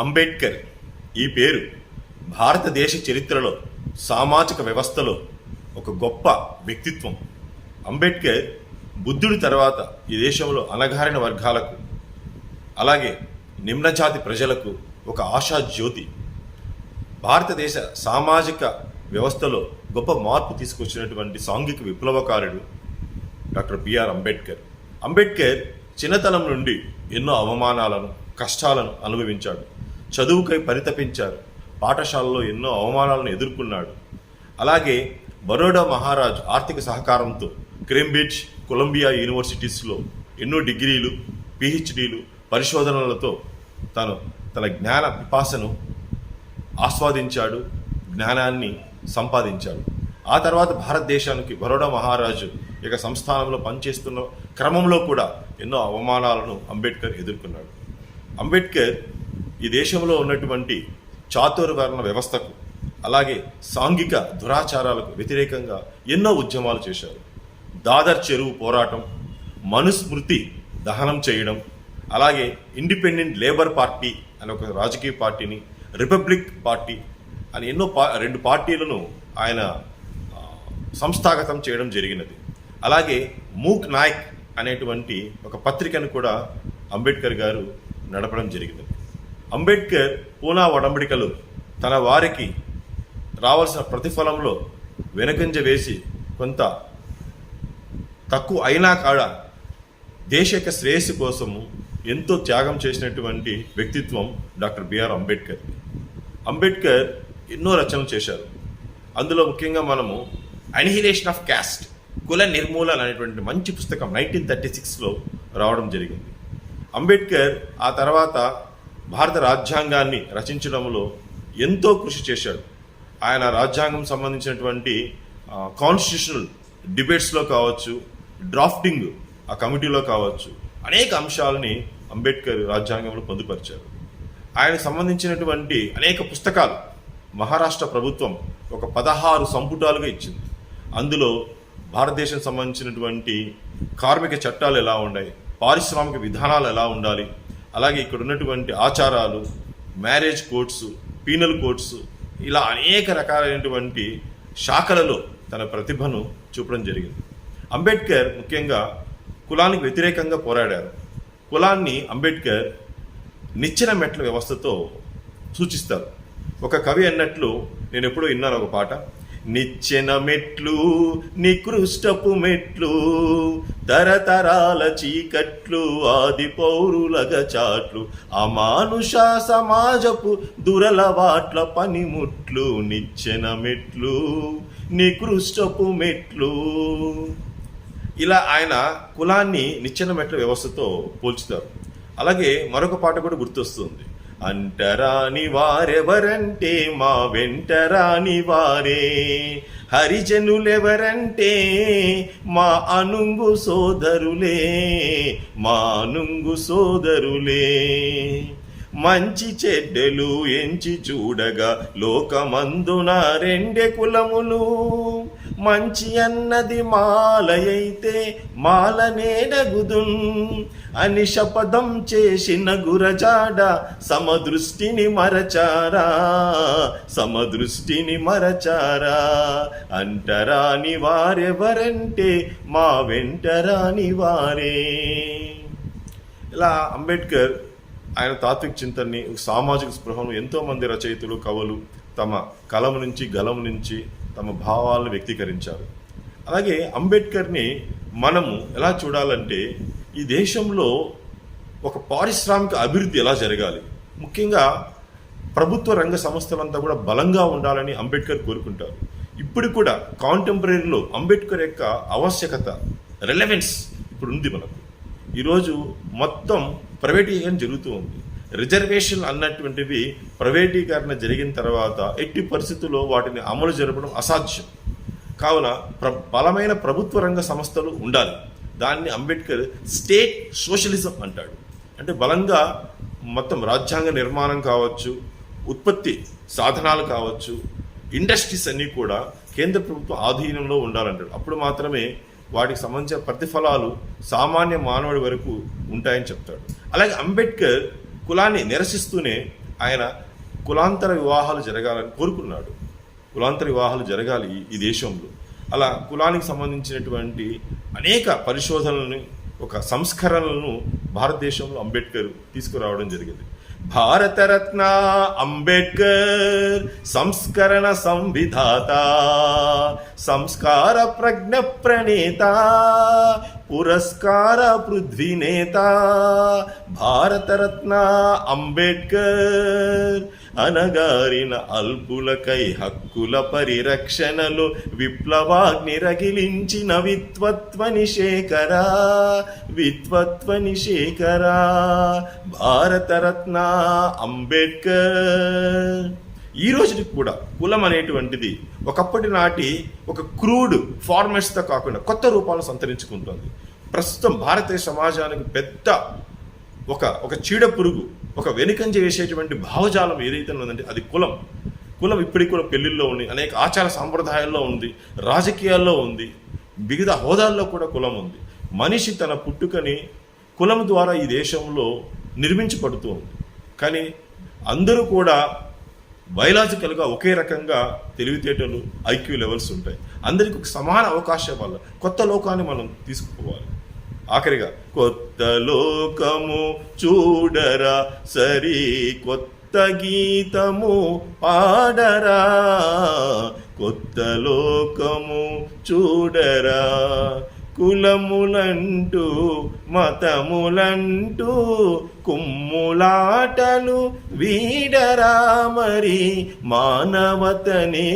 అంబేద్కర్ ఈ పేరు భారతదేశ చరిత్రలో సామాజిక వ్యవస్థలో ఒక గొప్ప వ్యక్తిత్వం. అంబేద్కర్ బుద్ధుడి తర్వాత ఈ దేశంలో అణగారిన వర్గాలకు అలాగే నిమ్నజాతి ప్రజలకు ఒక ఆశా జ్యోతి. భారతదేశ సామాజిక వ్యవస్థలో గొప్ప మార్పు తీసుకొచ్చినటువంటి సాంఘిక విప్లవకారుడు డాక్టర్ బిఆర్ అంబేద్కర్ అంబేద్కర్ చిన్నతనం నుండి ఎన్నో అవమానాలను కష్టాలను అనుభవించాడు. చదువుకై పరితపించారు. పాఠశాలలో ఎన్నో అవమానాలను ఎదుర్కొన్నాడు. అలాగే బరోడా మహారాజ్ ఆర్థిక సహకారంతో క్రేంబ్రిడ్జ్ కొలంబియా యూనివర్సిటీస్లో ఎన్నో డిగ్రీలు పిహెచ్డీలు పరిశోధనలతో తను తన జ్ఞాన పిపాసను ఆస్వాదించాడు జ్ఞానాన్ని సంపాదించాడు. ఆ తర్వాత భారతదేశానికి బరోడా మహారాజు ఇక సంస్థానంలో పనిచేస్తున్న క్రమంలో కూడా ఎన్నో అవమానాలను అంబేద్కర్ ఎదుర్కొన్నాడు. అంబేద్కర్ ఈ దేశంలో ఉన్నటువంటి చాతుర్వర్ణ వ్యవస్థకు అలాగే సాంఘిక దురాచారాలకు వ్యతిరేకంగా ఎన్నో ఉద్యమాలు చేశారు. దాదర్ చెరువు పోరాటం మనుస్మృతి దహనం చేయడం అలాగే ఇండిపెండెంట్ లేబర్ పార్టీ అనే ఒక రాజకీయ పార్టీని రిపబ్లిక్ పార్టీ అని ఎన్నో పా రెండు పార్టీలను ఆయన సంస్థాగతం చేయడం జరిగినది. అలాగే మూక్ నాయక్ అనేటువంటి ఒక పత్రికను కూడా అంబేద్కర్ గారు నడపడం జరిగింది. అంబేద్కర్ పూనా ఒడంబడికలు తన వారికి రావాల్సిన ప్రతిఫలంలో వెనకంజ వేసి కొంత తక్కువ అయినా కాడ దేశ యొక్క శ్రేయస్సు కోసము ఎంతో త్యాగం చేసినటువంటి వ్యక్తిత్వం డాక్టర్ బిఆర్ అంబేద్కర్. అంబేద్కర్ ఎన్నో రచనలు చేశారు. అందులో ముఖ్యంగా మనము అనిహిలేషన్ ఆఫ్ క్యాస్ట్ కుల నిర్మూలన అనేటువంటి మంచి పుస్తకం నైన్టీన్ థర్టీ సిక్స్లో రావడం జరిగింది. అంబేద్కర్ ఆ తర్వాత భారత రాజ్యాంగాన్ని రచించడంలో ఎంతో కృషి చేశాడు. ఆయన రాజ్యాంగం సంబంధించినటువంటి కాన్స్టిట్యూషనల్ డిబేట్స్లో కావచ్చు డ్రాఫ్టింగ్ ఆ కమిటీలో కావచ్చు అనేక అంశాలని అంబేద్కర్ రాజ్యాంగంలో పొందుపరిచారు. ఆయనకు సంబంధించినటువంటి అనేక పుస్తకాలు మహారాష్ట్ర ప్రభుత్వం ఒక పదహారు సంపుటాలుగా ఇచ్చింది. అందులో భారతదేశం సంబంధించినటువంటి కార్మిక చట్టాలు ఎలా ఉన్నాయి పారిశ్రామిక విధానాలు ఎలా ఉండాలి అలాగే ఇక్కడ ఉన్నటువంటి ఆచారాలు మ్యారేజ్ కోడ్స్ పీనల్ కోడ్స్ ఇలా అనేక రకాలైనటువంటి శాఖలలో తన ప్రతిభను చూపడం జరిగింది. అంబేద్కర్ ముఖ్యంగా కులానికి వ్యతిరేకంగా పోరాడారు. కులాన్ని అంబేద్కర్ నిచ్చెన మెట్ల వ్యవస్థతో సూచిస్తారు. ఒక కవి అన్నట్లు నేను ఎప్పుడూ విన్నాను ఒక పాట నిచ్చెన మెట్లు నికృష్టపు మెట్లు తరతరాల చీకట్లు ఆది పౌరులగ చాట్లు అమానుష సమాజపు దురలవాట్ల పనిముట్లు నిచ్చెన మెట్లు నికృష్టపు మెట్లు. ఇలా ఆయన కులాన్ని నిచ్చెన మెట్ల వ్యవస్థతో పోల్చుతారు. అలాగే మరొక పాట కూడా గుర్తొస్తుంది. అంటరాని వారెవరంటే మా వెంటరాని వారే. హరిజనులెవరంటే మా అనుంగు సోదరులే మా అనుంగు సోదరులే. మంచి చెడ్డలు ఎంచి చూడగా లోకమందున రెండే కులములు. మంచి అన్నది మాలయైతే మాలనేడగుదున్ అని శపథం చేసిన గురజాడ సమదృష్టిని మరచారా సమదృష్టిని మరచారా. అంటరాని వారెవరంటే మా వెంటరాని వారే. ఇలా అంబేద్కర్ ఆయన తాత్విక చింతనని సామాజిక స్పృహను ఎంతోమంది రచయితలు కవులు తమ కలం నుంచి గలం నుంచి తమ భావాలను వ్యక్తీకరించారు. అలాగే అంబేద్కర్ని మనము ఎలా చూడాలంటే ఈ దేశంలో ఒక పారిశ్రామిక అభివృద్ధి ఎలా జరగాలి? ముఖ్యంగా ప్రభుత్వ రంగ సంస్థలంతా కూడా బలంగా ఉండాలని అంబేద్కర్ కోరుకుంటారు. ఇప్పుడు కూడా కాంటెంపరీలో అంబేద్కర్ యొక్క ఆవశ్యకత రెలవెన్స్ ఇప్పుడు ఉంది మనకు. ఈరోజు మొత్తం ప్రైవేటీకరణ జరుగుతూ ఉంది. రిజర్వేషన్ అన్నటువంటివి ప్రైవేటీకరణ జరిగిన తర్వాత ఎట్టి పరిస్థితుల్లో వాటిని అమలు జరపడం అసాధ్యం. కావున ప్ర బలమైన ప్రభుత్వ రంగ సంస్థలు ఉండాలి. దాన్ని అంబేద్కర్ స్టేట్ సోషలిజం అంటాడు. అంటే బలంగా మొత్తం రాజ్యాంగ నిర్మాణం కావచ్చు ఉత్పత్తి సాధనాలు కావచ్చు ఇండస్ట్రీస్ అన్నీ కూడా కేంద్ర ప్రభుత్వం ఆధీనంలో ఉండాలంటాడు. అప్పుడు మాత్రమే వాటికి సంబంధించిన ప్రతిఫలాలు సామాన్య మానవుడి వరకు ఉంటాయని చెప్తాడు. అలాగే అంబేద్కర్ కులాన్ని నిరసిస్తూనే ఆయన కులాంతర వివాహాలు జరగాలని కోరుకున్నాడు. కులాంతర వివాహాలు జరగాలి ఈ- దేశంలో. అలా కులానికి సంబంధించినటువంటి అనేక పరిశోధనలను ఒక సంస్కరణలను భారతదేశంలో అంబేద్కర్ తీసుకురావడం జరిగింది. భారతరత్న అంబేద్కర్ సంస్కరణ సంవిధాత సంస్కార ప్రజ్ఞ ప్రణేత పురస్కార పృథ్వీనేత భారతరత్న అంబేద్కర్ అనగారిన అల్పులకై హక్కుల పరిరక్షణలో విప్లవాగ్ని రగిలించిన విత్వత్వ నిషేకరా విత్వత్వ నిషేకరా భారతరత్న అంబేద్కర్ ఈ రోజుకి కూడా కులం అనేటువంటిది ఒకప్పటి నాటి ఒక క్రూడ్ ఫార్మాట్స్తో కాకుండా కొత్త రూపాలను సంతరించుకుంటుంది. ప్రస్తుతం భారతీయ సమాజానికి పెద్ద ఒక ఒక చీడ పురుగు ఒక వెనుకంజ వేసేటువంటి భావజాలం ఏదైతే ఉందంటే అది కులం. కులం ఇప్పటికి కూడా పెళ్ళిల్లో ఉంది అనేక ఆచార సాంప్రదాయాల్లో ఉంది రాజకీయాల్లో ఉంది వివిధ హోదాల్లో కూడా కులం ఉంది. మనిషి తన పుట్టుకని కులం ద్వారా ఈ దేశంలో నిర్మించబడుతూ ఉంది. కానీ అందరూ కూడా బయలాజికల్గా ఒకే రకంగా తెలివితేటలు ఐక్యూ లెవెల్స్ ఉంటాయి. అందరికి ఒక సమాన అవకాశం వల్ల కొత్త లోకాన్ని మనం తీసుకుపోవాలి. ఆఖరిగా కొత్త లోకము చూడరా సరి కొత్త గీతము పాడరా కొత్త లోకము చూడరా. కులములంటూ మతములంటూ కుమ్ములాటలు వీడరా మరి మానవతనే?